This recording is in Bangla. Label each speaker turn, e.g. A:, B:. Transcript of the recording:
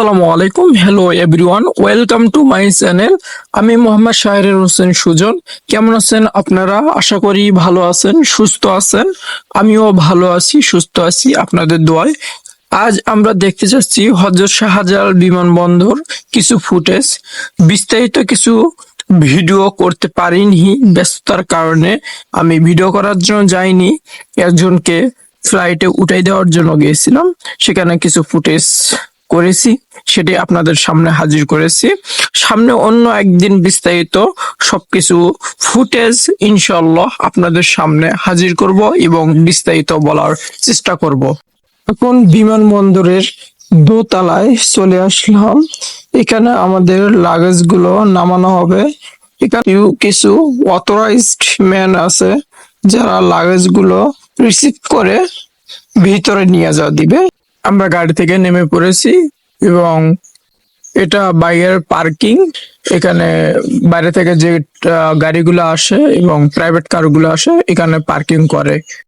A: আসসালামু আলাইকুম। Hello everyone welcome to my channel আমি মোহাম্মদ শাহের হোসেন সুজন। কেমন আছেন আপনারা? আশা করি ভালো আছেন, সুস্থ আছেন। আমিও ভালো আছি, সুস্থ আছি আপনাদের দোয়ায়। আজ আমরা দেখতে যাচ্ছি হজরত শাহজালাল বিমানবন্দর কিছু ফুটেজ। বিস্তারিত কিছু ভিডিও করতে পারিনি ব্যস্ততার কারণে। আমি ভিডিও করার জন্য যাইনি। একজনকে ফ্লাইটে উঠাই দেওয়ার জন্য গিয়েছিলাম। সেখানে কিছু ফুটেজ করেছি, সেটি আপনাদের সামনে হাজির করেছি। সামনে অন্য একদিন বিস্তারিত সবকিছু ফুটেজ ইনশাল্লাহ আপনাদের সামনে হাজির করব এবং বিস্তারিত বলার চেষ্টা করব। এখন বিমানবন্দরের দোতলায় চলে আসলাম। এখানে আমাদের লাগেজগুলো নামানো হবে। এখানে কিছু অথরাইজড ম্যান আছে, যারা লাগেজগুলো রিসিভ করে ভিতরে নিয়ে যাওয়া দিবে। আমরা গাড়ি থেকে নেমে পড়েছি এবং এটা বাইরের পার্কিং। এখানে বাইরে থেকে যে গাড়িগুলো আসে এবং প্রাইভেট কারগুলো আসে, এখানে পার্কিং করে।